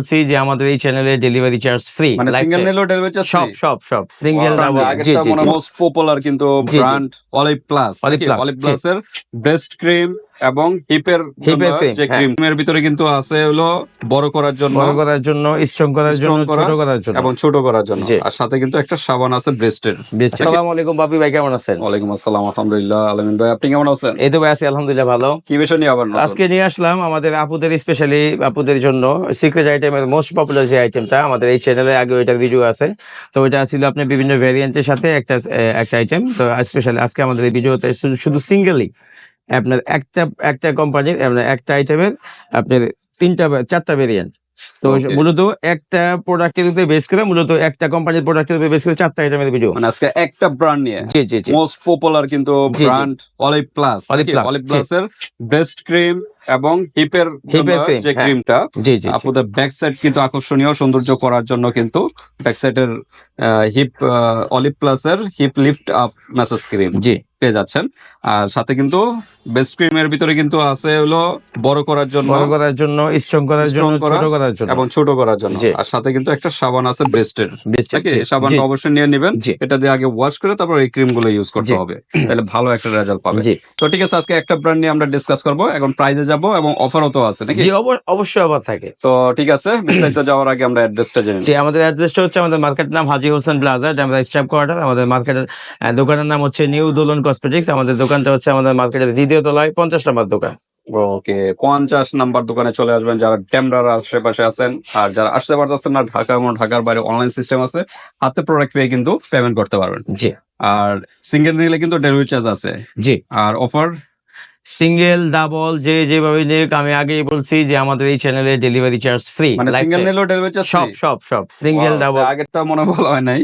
বলছি যে আমাদের এই চ্যানেলে ডেলিভারি চার্জ ফ্রি মানে সিঙ্গেল নেলো ডেলিভারি চার্জ সব সব সব সিঙ্গেল ডাবল জি তো জি মোস্ট পপুলার কিন্তু। Brand olive plus olive. Plus এর বেস্ট ক্রিম এবং হিপের cream, যে হ্যাঁ। ক্রিমের ভিতরে কিন্তু আছে হলো বড় করার জন্য বড় করার জন্য স্ট্রং করার জন্য ছোট করার জন্য। এবং ছোট করার জন্য। আর সাথে কিন্তু একটা সাবান আছে ব্রেস্টের আসসালামু আলাইকুম বাপি ভাই কেমন আছেন? ওয়ালাইকুম আসসালাম আলহামদুলিল্লাহ আলমিন ভাই আপনি কেমন আছেন? এই তো ভাই আছি আলহামদুলিল্লাহ ভালো। কি বিষয় নিয়ে আবার আজকে নিয়ে আসলাম আমাদের আপুদের স্পেশালি আপুদের জন্য সিক্রেট আইটেমের মোস্ট পপুলার যে আইটেমটা আমাদের এই চ্যানেলে আগে ওইটার ভিডিও আছে। তো ওইটা ছিল আপনি বিভিন্ন ভ্যারিয়েন্টের সাথে একটা একটা আইটেম তো স্পেশালি আজকে আমাদের এই ভিডিওতে শুধু শুধু সিঙ্গেলি আপনার একটা একটা কোম্পানির আপনার একটা আইটেমের আপনার তিনটা চারটা ভেরিয়েন্ট তো মূলত একটা প্রোডাক্টের উপরে বেস করে মূলত একটা কোম্পানির প্রোডাক্টের উপরে বেস করে চারটা আইটেমের ভিডিও মানে আজকে একটা ব্র্যান্ড নিয়ে। জি জি জি। মোস্ট পপুলার কিন্তু। Brand olive plus olive plus olive জি। প্লাস এর বেস্ট ক্রিম এবং হিপের এর যে। ক্রিমটা। আপনাদের ব্যাক সাইড কিন্তু আকর্ষণীয় সৌন্দর্য করার জন্য কিন্তু ব্যাক সাইডের হিপ অলিভ প্লাস এর hip lift up massage cream জি। পেয়ে যাচ্ছেন। আর সাথে কিন্তু বেস্ট ক্রিমের ভিতরে কিন্তু আছে হলো বড় করার জন্য বড় করার জন্য স্ট্রং করার জন্য ছোট করার জন্য। এবং ছোট করার জন্য। আর সাথে কিন্তু একটা সাবান আছে ব্রেস্টের Best নাকি? জি, সাবানটা অবশ্যই নিয়ে নেবেন। এটা দিয়ে আগে ওয়াশ করে তারপর এই ক্রিমগুলো ইউজ করতে হবে। তাহলে ভালো একটা রেজাল্ট পাবে তো ঠিক আছে আজকে একটা ব্র্যান্ড নিয়ে আমরা ডিসকাস করব। এখন প্রাইজে যাব এবং অফারও তো আছে নাকি? জি অবশ্যই আবার থাকে। তো ঠিক আছে বিস্তারিত যাওয়ার আগে আমরা অ্যাড্রেসটা জেনে। জি আমাদের অ্যাড্রেসটা হচ্ছে আমাদের মার্কেট নাম হাজি হোসেন প্লাজা আমরা স্টাফ কোয়ার্টার আমাদের মার্কেটের দোকানের নাম হচ্ছে নিউ দোলন কসমেটিক্স আমাদের দোকানটা হচ্ছে আমাদের মার্কেটের দ্বিতীয় তলায় পঞ্চাশ নম্বর দোকান। ওকে পঞ্চাশ নাম্বার দোকানে চলে আসবেন যারা ডেমরার আশেপাশে আছেন আর যারা আসতে পারতেছেন না ঢাকা এবং ঢাকার বাইরে অনলাইন সিস্টেম আছে হাতে প্রোডাক্ট পেয়ে কিন্তু পেমেন্ট করতে পারবেন। জি। আর সিঙ্গেল নিলে কিন্তু ডেলিভারি চার্জ আছে। জি। আর অফার সিঙ্গেল ডাবল যে যেভাবে নিক আমি আগেই বলছি যে আমাদের এই চ্যানেলে ডেলিভারি চার্জ ফ্রি মানে সিঙ্গেল নিলেও ডেলিভারি চার্জ সব সব সব সিঙ্গেল ডাবল আগেরটা মনে বলা হয় নাই।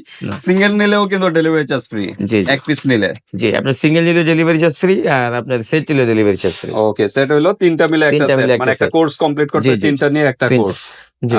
সিঙ্গেল নিলেও কিন্তু ডেলিভারি চার্জ ফ্রি জি এক পিস নিলে। জি আপনার সিঙ্গেল নিলে ডেলিভারি চার্জ ফ্রি আর আপনার সেট নিলে delivery charge free okay set হলো তিনটা মিলে একটা একটা মানে একটা কোর্স কমপ্লিট করতে তিনটা নিয়ে একটা। কোর্স জি।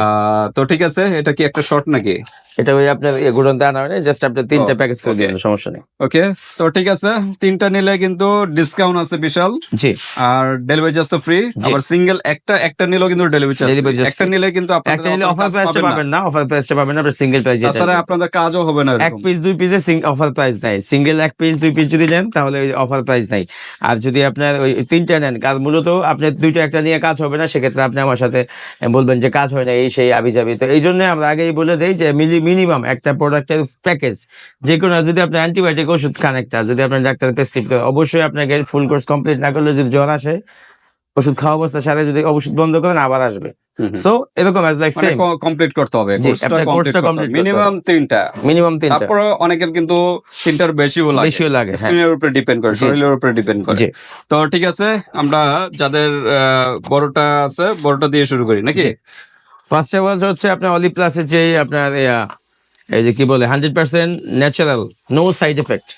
তো ঠিক আছে এটা কি একটা শর্ট নাকি? এটা ওই আপনার গুড়ন আনা হয় জাস্ট আপনার তিনটা প্যাকেজ করে দিবেন সমস্যা নেই। ওকে তো ঠিক আছে তিনটা নিলে কিন্তু ডিসকাউন্ট আছে বিশাল। জি। আর ডেলিভারি চার্জ তো ফ্রি আবার সিঙ্গেল একটা একটা নিলেও কিন্তু ডেলিভারি চার্জ একটা নিলে কিন্তু আপনাদের একটা নিলে অফার কাজ প্রাইসটা পাবেন না। অফার প্রাইসটা পাবেন না আপনার সিঙ্গেল প্রাইস তাছাড়া আপনাদের কাজও হবে না এক পিস দুই পিসে অফার প্রাইস নাই। সিঙ্গেল এক পিস দুই পিস যদি নেন তাহলে ওই অফার প্রাইস নাই। আর যদি আপনার ওই তিনটা নেন কারণ মূলত আপনার দুইটা একটা নিয়ে কাজ হবে না সেক্ষেত্রে আপনি আমার সাথে বলবেন যে কাজ হয় না এই সেই আবি যাবি তো এই জন্য আমরা আগেই বলে দেই যে মিনিমাম একটা প্রোডাক্টের প্যাকেজ যে কোনো যদি আপনি অ্যান্টিবায়োটিক ওষুধ খান একটা যদি আপনার ডাক্তার প্রেসক্রিপ করে অবশ্যই আপনাকে ফুল কোর্স কমপ্লিট না করলে যদি জ্বর আসে ওষুধ খাওয়া অবস্থার সাথে যদি ওষুধ বন্ধ করেন আবার আসবে। সো এরকম অ্যাজ লাইক সেম কমপ্লিট করতে হবে কোর্সটা কমপ্লিট মিনিমাম তিনটা। মিনিমাম তিনটা। তারপরে অনেকের কিন্তু তিনটার বেশিও লাগে। বেশিও লাগে হ্যাঁ। স্কিনের উপরে ডিপেন্ড করে। শরীরের উপরে ডিপেন্ড করে। তো ঠিক আছে আমরা যাদের বড়টা আছে বড়টা দিয়ে শুরু করি নাকি। ফার্স্ট অফ অল হচ্ছে আপনার অলি প্লাসের যে আপনার এই যে কি বলে hundred percent natural no side effect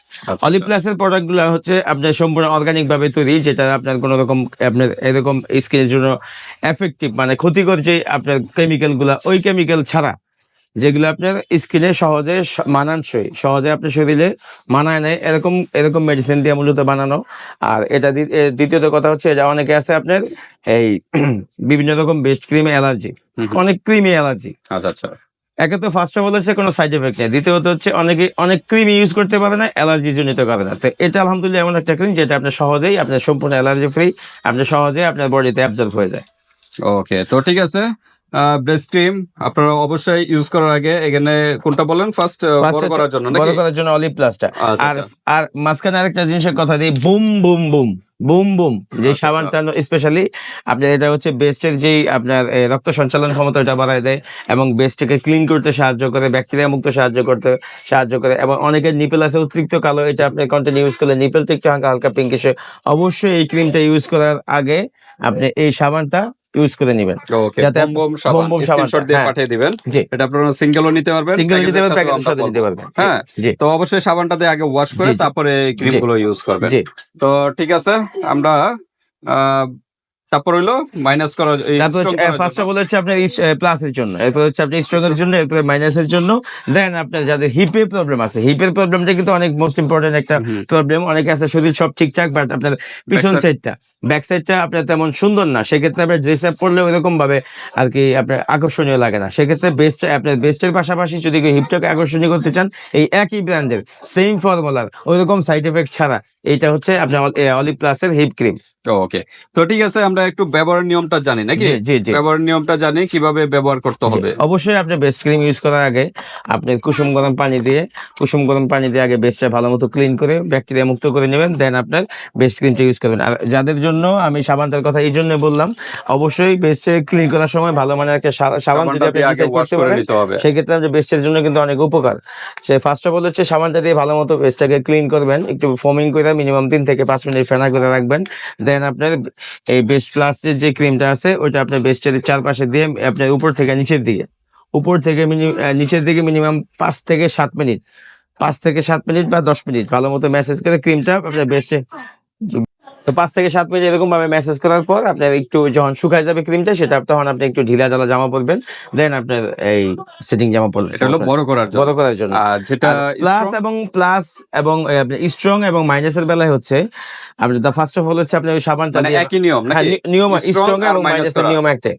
olive প্লাসের প্রোডাক্টগুলো হচ্ছে আপনার সম্পূর্ণ অর্গানিক ভাবে তৈরি যেটা আপনার কোনো রকম আপনার এরকম স্কিনের জন্য এফেক্টিভ মানে ক্ষতিকর যে আপনার কেমিক্যালগুলো ওই কেমিক্যাল ছাড়া। যেগুলো আপনার স্কিনে সহজে মানানসই সহজে আপনার শরীরে মানায় নেয় এরকম এরকম মেডিসিন দিয়ে মূলত বানানো। আর এটা দ্বিতীয়ত কথা হচ্ছে এটা অনেকে আছে আপনার এই বিভিন্ন রকম বেস্ট ক্রিমে অ্যালার্জি। অনেক ক্রিমে অ্যালার্জি আচ্ছা আচ্ছা। একে তো ফার্স্ট অফ অল হচ্ছে কোনো সাইড এফেক্ট নেই দ্বিতীয়ত হচ্ছে অনেকে অনেক ক্রিম ইউজ করতে পারে না অ্যালার্জি জনিত কারণে। তো এটা আলহামদুলিল্লাহ এমন একটা ক্রিম যেটা আপনার সহজেই আপনার সম্পূর্ণ অ্যালার্জি ফ্রি আপনার সহজেই আপনার বডিতে অ্যাবজর্ব হয়ে যায়। ওকে তো ঠিক আছে ব্রেস্ট ক্রিম আপনারা অবশ্যই ইউজ করার আগে এখানে কোনটা বলেন? ফার্স্ট বড় করার জন্য বড় করার জন্য অলিভ প্লাসটা আর। আর মাঝখানে আরেকটা জিনিসের কথা দিই boom boom boom. Boom boom যে সাবানটা স্পেশালি আপনার এটা হচ্ছে বেস্টের যেই আপনার রক্ত সঞ্চালন ক্ষমতা এটা বাড়ায় দেয় এবং বেস্টকে ক্লিন করতে সাহায্য করে ব্যাকটেরিয়া মুক্ত সাহায্য করতে সাহায্য করে এবং অনেকের নিপেল আছে অতিরিক্ত কালো এটা আপনি কন্টিনিউ ইউজ করলে নিপেলটা একটু হালকা হালকা পিঙ্কিশ অবশ্যই এই ক্রিমটা ইউজ করার আগে আপনি এই সাবানটা ইউজ করে নেবেন। ওকে যাতে বম বম সাবান। স্ক্রিনশট দিয়ে হ্যাঁ। পাঠিয়ে দিবেন। জি। এটা আপনারা সিঙ্গেলও নিতে পারবেন সিঙ্গেল নিতে পারবেন প্যাকেজের সাথে নিতে। পারবেন। হ্যাঁ জি। তো অবশ্যই সাবানটা দিয়ে আগে ওয়াশ করে। তারপরে ক্রিমগুলো ইউজ করবেন। জি। তো ঠিক আছে আমরা তারপর হইল মাইনাস করা তারপর ফার্স্ট অফ অল হচ্ছে আপনার প্লাসের জন্য। এরপর হচ্ছে আপনি স্ট্রং এর জন্য এরপরে মাইনাসের জন্য। দেন আপনার যাদের প্রবলেম আছে হিপের প্রবলেমটা কিন্তু অনেক মোস্ট ইম্পর্টেন্ট একটা প্রবলেম অনেকে আছে শরীর সব ঠিকঠাক বাট আপনার পিছন সাইডটা ব্যাক সাইডটা আপনার তেমন সুন্দর না। সেক্ষেত্রে আপনার ড্রেস আপ করলে ওইরকম ভাবে আর কি আপনার আকর্ষণীয় লাগে না। সেক্ষেত্রে বেস্ট আপনার বেস্টের পাশাপাশি যদি হিপটাকে আকর্ষণীয় করতে চান এই একই ব্র্যান্ডের সেম ফর্মুলার ওইরকম সাইড এফেক্ট ছাড়া এইটা হচ্ছে আপনার অলিভ প্লাসের হিপ ক্রিম ওকে তো ঠিক আছে আমরা একটু ব্যবহারের নিয়মটা জানি নাকি? জি জি ব্যবহারের নিয়মটা জানি কীভাবে ব্যবহার করতে হবে। অবশ্যই আপনি বেস্ট ক্রিম ইউজ করার আগে আপনি কুসুম গরম পানি দিয়ে কুসুম গরম পানি দিয়ে আগে বেস্টটা ভালো মতো ক্লিন করে ব্যাকটেরিয়া মুক্ত করে নেবেন দেন আপনার বেস্ট ক্রিমটা ইউজ করবেন। আর যাদের জন্য আমি সাবানটার কথা এই জন্য বললাম অবশ্যই বেস্টে ক্লিন করার সময় ভালো মানের একটা সাবান যদি আপনি করতে করে পারেন সেক্ষেত্রে আপনার বেস্টের জন্য কিন্তু অনেক উপকার। সে ফার্স্ট অফ অল হচ্ছে সাবানটা দিয়ে ভালো মতো বেস্টটাকে ক্লিন করবেন একটু ফোমিং করে মিনিমাম তিন থেকে পাঁচ মিনিট ফেনা করে রাখবেন দেন আপনার এই বেস্ট প্লাসের যে ক্রিমটা আছে, ওইটা আপনার বেস্টের চারপাশে দিয়ে আপনার উপর থেকে নিচের দিকে, উপর থেকে নিচের দিকে মিনিমাম পাঁচ থেকে সাত মিনিট পাঁচ থেকে সাত মিনিট বা দশ মিনিট ভালো মতো ম্যাসেজ করে ক্রিমটা আপনার বেস্টে তো পাঁচ থেকে সাত মিনিট এরকম ভাবে মেসেজ করার পর আপনার একটু যখন শুকায় যাবে ক্রিমটা সেটা তখন আপনি একটু ঢিলা ঢালা জামা পরবেন। দেন আপনার এই সেটিং জামা পরবেন। এটা হলো বড় করার জন্য। বড় করার জন্য। আর যেটা প্লাস এবং প্লাস এবং স্ট্রং এবং মাইনাসের বেলায় হচ্ছে আপনি দা ফার্স্ট অফ অল হচ্ছে আপনি ওই সাবানটা মানে দিয়ে একই নিয়ম হ্যাঁ, নাকি? নিয়ম স্ট্রং এবং মাইনাসের নিয়ম একটাই।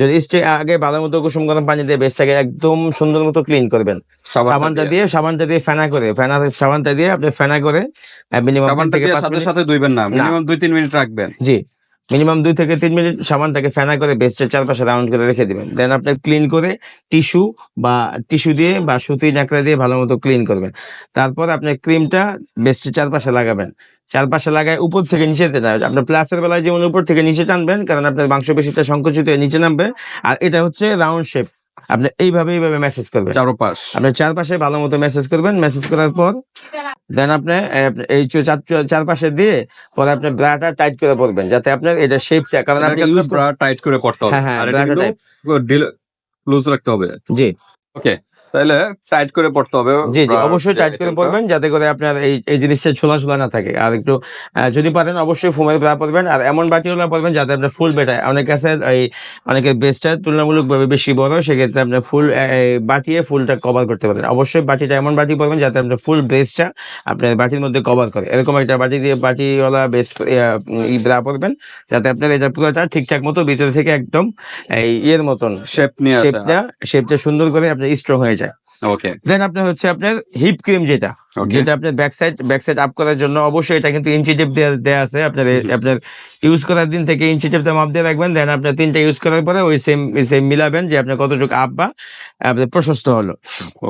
যদি স্টে আগে ভালো মতো কুসুম গরম পানি দিয়ে বেসটাকে একদম সুন্দর মতো ক্লিন করবেন। সাবানটা দিয়ে। সাবানটা দিয়ে ফেনা করে ফেনা সাবানটা দিয়ে আপনি ফেনা করে মিনিমাম সাবানটা দিয়ে সাথে সাথে ধুইবেন না। মিনিমাম দুই তিন মিনিট রাখবেন। জি। মিনিমাম দুই থেকে তিন মিনিট সাবানটাকে ফেনা করে বেস্টের চারপাশে রাউন্ড করে রেখে দিবেন। দেন আপনি ক্লিন করে টিস্যু বা টিস্যু দিয়ে বা সুতি ন্যাকড়া দিয়ে ভালো মতো ক্লিন করবেন। তারপর আপনি ক্রিমটা বেস্টের চারপাশে লাগাবেন। চারপাশে লাগায় উপর থেকে নিচে না আপনার প্লাসের বেলায় যেমন উপর থেকে নিচে টানবেন, কারণ আপনার মাংসপেশিটা সংকুচিত হয়ে নিচে নামবে। আর এটা হচ্ছে রাউন্ড শেপ। আপনি এইভাবে এইভাবে মেসেজ করবেন। চারোপাশ। আপনি চারপাশে ভালো মতো মেসেজ করবেন মেসেজ করার পর দেন আপনি এই চারপাশে দিয়ে পরে আপনি ব্রাটা টাইট করে পড়বেন যাতে আপনার এটা শেপটা কারণ আপনি ইউজ ব্রা টাইট করে পড়তে হবে। হ্যাঁ, হ্যাঁ, কিন্তু রাখতে হবে। জি। ওকে তাহলে টাইট করে পড়তে হবে। জি জি অবশ্যই টাইট করে পড়বেন যাতে করে আপনার এই এই জিনিসটা ছোলা ছোলা না থাকে। আর একটু যদি পারেন অবশ্যই ফোমের ব্রা পরবেন আর এমন বাটিওয়ালা পরবেন যাতে আপনার ফুল বেটায় অনেকে আছে এই অনেকের বেসটা তুলনামূলকভাবে বেশি বড় সেক্ষেত্রে আপনার ফুল বাটিয়ে ফুলটা কভার করতে পারেন। অবশ্যই বাটিটা এমন বাটি পরবেন যাতে আপনার ফুল বেসটা আপনার বাটির মধ্যে কভার করে। এরকম একটা বাটি দিয়ে বাটিওয়ালা বেস্ট ই ব্রা পরবেন যাতে আপনার এটা পুরোটা ঠিকঠাক মতো ভিতরে থেকে একদম এই ইয়ের মতন শেপ নিয়ে শেপটা শেপটা সুন্দর করে আপনার স্ট্রং হয়ে যায়। ওকে দেন আপনার হচ্ছে আপনার হিপ ক্রিম যেটা যেটা আপনার back side back side up করার জন্য অবশ্যই এটা কিন্তু ইঞ্চি টেপ দেওয়া আছে। আপনার আপনার ইউজ করার দিন থেকে ইঞ্চি টেপটা মাপ দিয়ে রাখবেন দেন আপনার তিনটা ইউজ করার পরে ওই সেম সেম মিলাবেন যে আপনার কতটুকু আপ বা আপনার প্রশস্ত হলো।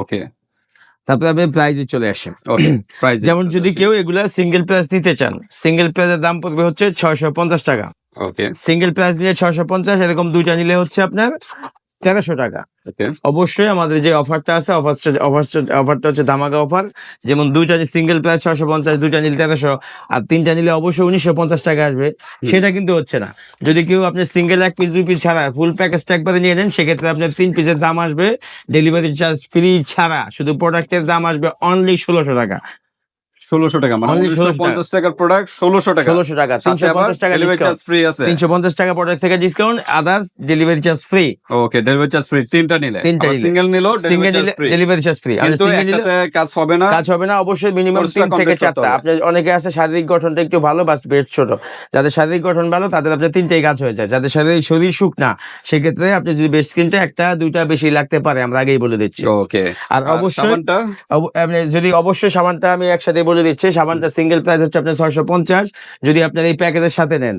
ওকে তারপরে আপনি প্রাইজে চলে আসেন। ওকে প্রাইস যেমন যদি কেউ এগুলা সিঙ্গেল প্রাইস নিতে চান সিঙ্গেল প্রাইসের দাম পড়বে হচ্ছে ছয়শো পঞ্চাশ টাকা। সিঙ্গেল প্রাইস নিলে ছয়শো পঞ্চাশ এরকম দুইটা নিলে হচ্ছে আপনার তেরোশো টাকা। অবশ্যই আমাদের যে অফারটা আছে অফারটা অফারটা অফারটা হচ্ছে ধামাকা অফার। যেমন দুইটা সিঙ্গেল প্রাইস ছশো পঞ্চাশ দুইটা নিলে তেরোশো আর তিনটা নিলে অবশ্যই উনিশশো পঞ্চাশ টাকা আসবে। সেটা কিন্তু হচ্ছে না। যদি কেউ আপনি সিঙ্গেল এক পিস দুই পিস ছাড়া ফুল প্যাকেজটা একবারে নিয়ে নেন সেক্ষেত্রে আপনার তিন পিসের দাম আসবে। ডেলিভারি চার্জ ফ্রি ছাড়া। শুধু প্রোডাক্টের দাম আসবে অনলি ষোলোশো টাকা। ষোলোশো টাকা মানে উনিশশো পঞ্চাশ টাকার প্রোডাক্ট ষোলোশো টাকা। ষোলোশো টাকা তিনশো পঞ্চাশ টাকা ডেলিভারি চার্জ ফ্রি আছে। তিনশো পঞ্চাশ টাকা প্রোডাক্ট থেকে discount others delivery charge free okay delivery charge free তিনটা নিলে। তিনটা সিঙ্গেল নিলো। সিঙ্গেল ডেলিভারি চার্জ ফ্রি কিন্তু একটাতে কাজ হবে না। কাজ হবে না অবশ্যই মিনিমাম তিন থেকে চারটা। অনেকে আছে শারীরিক গঠনটা একটু ভালো বা পেট ছোট। যাদের শারীরিক গঠন ভালো তাদের আপনার তিনটেই কাজ হয়ে যায়। যাদের শারীরিক শরীর সুখ না সেক্ষেত্রে আপনি যদি বেস্ট ক্রিমটা একটা দুইটা বেশি লাগতে পারে আমরা আগেই বলে দিচ্ছি। ওকে আর অবশ্যই যদি অবশ্যই সাবানটা আমি একসাথে বলে দিচ্ছি সাবানটা সিঙ্গেল প্রাইস হচ্ছে আপনার ছয়শো পঞ্চাশ। যদি আপনার এই প্যাকেজের সাথে নেন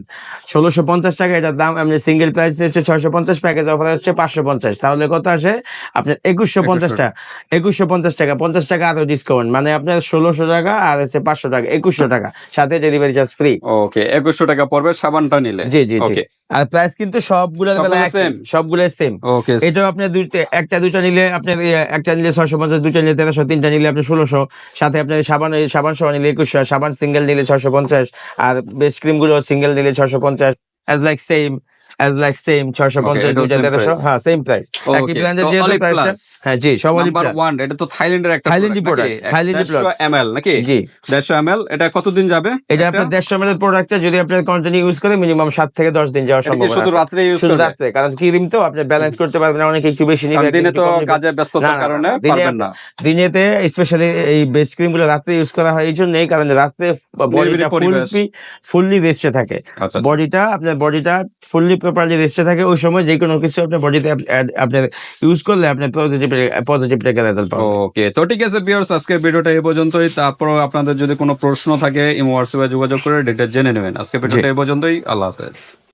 ষোলোশো পঞ্চাশ টাকা এটার দাম আপনি সিঙ্গেল প্রাইস হচ্ছে ছয়শো পঞ্চাশ প্যাকেজ অফার হচ্ছে পাঁচশো পঞ্চাশ। তাহলে কত আসে? আপনার একুশশো পঞ্চাশ টাকা। একুশশো। পঞ্চাশ টাকা পঞ্চাশ টাকা আরও ডিসকাউন্ট মানে আপনার ষোলোশো টাকা আর হচ্ছে পাঁচশো টাকা একুশশো টাকা। সাথে ডেলিভারি চার্জ ফ্রি ওকে একুশশো টাকা পড়বে সাবানটা নিলে। জি জি জি। আর প্রাইস কিন্তু সবগুলো সেম? সবগুলো সেম ওকে এটাও আপনার দুইটা একটা দুইটা নিলে আপনার একটা নিলে ছয়শো পঞ্চাশ দুইটা নিলে তেরোশো তিনটা নিলে আপনি ষোলোশো সাথে আপনার সাবান সাবান সহ নিলে একুশশো সাবান সিঙ্গেল নিলে ছয়শো পঞ্চাশ আর বেস্ট ক্রিমগুলো সিঙ্গেল নিলে ছয়শো পঞ্চাশ as like same as like same ছয়শো পঞ্চাশ এটাও দুইটা same দেড়শো price. হ্যাঁ সেম প্রাইস একই ব্র্যান্ডের যেহেতু প্রাইসটা হ্যাঁ জি সব নাম্বার এটা তো থাইল্যান্ডের একটা থাইল্যান্ডি product, থাইল্যান্ডি product। এমএল নাকি? জি। দেড়শো এমএল এটা কতদিন যাবে? এটা আপনার দেড়শো এর প্রোডাক্টটা যদি আপনার কন্টিনিউ ইউজ করে মিনিমাম সাত থেকে দশ দিন যাওয়ার সম্ভাবনা শুধু। রাত্রে ইউজ শুধু করবে? রাত্রে কারণ ক্রিম তো আপনি ব্যালেন্স করতে পারবেন অনেকে একটু বেশি নিবে দিনে তো না, ব্যস্ততার কারণে পারবেন না। দিনেতে স্পেশালি এই বেস্ট ক্রিমগুলো রাত্রে ইউজ করা হয় এই জন্যই কারণ রাত্রে বডিটা। ফুললি ফুললি রেস্টে থাকে। আচ্ছা আচ্ছা। বডিটা আপনার বডিটা ফুললি প্রপারলি রেস্টে থাকে ওই সময় যে কোনো কিছু আপনার বডিতে আপনার ইউজ করলে আপনি পজিটিভ পজিটিভ রেজাল্ট পাবেন। ওকে তো ঠিক আছে ভিউয়ার্স আজকে ভিডিওটা এই পর্যন্তই। তারপর আপনাদের যদি কোনো প্রশ্ন থাকে ইমো হোয়াটসঅ্যাপে যোগাযোগ করে ডেটা জেনে নেবেন। আজকে ভিডিওটা এই পর্যন্তই। আল্লাহ হাফেজ।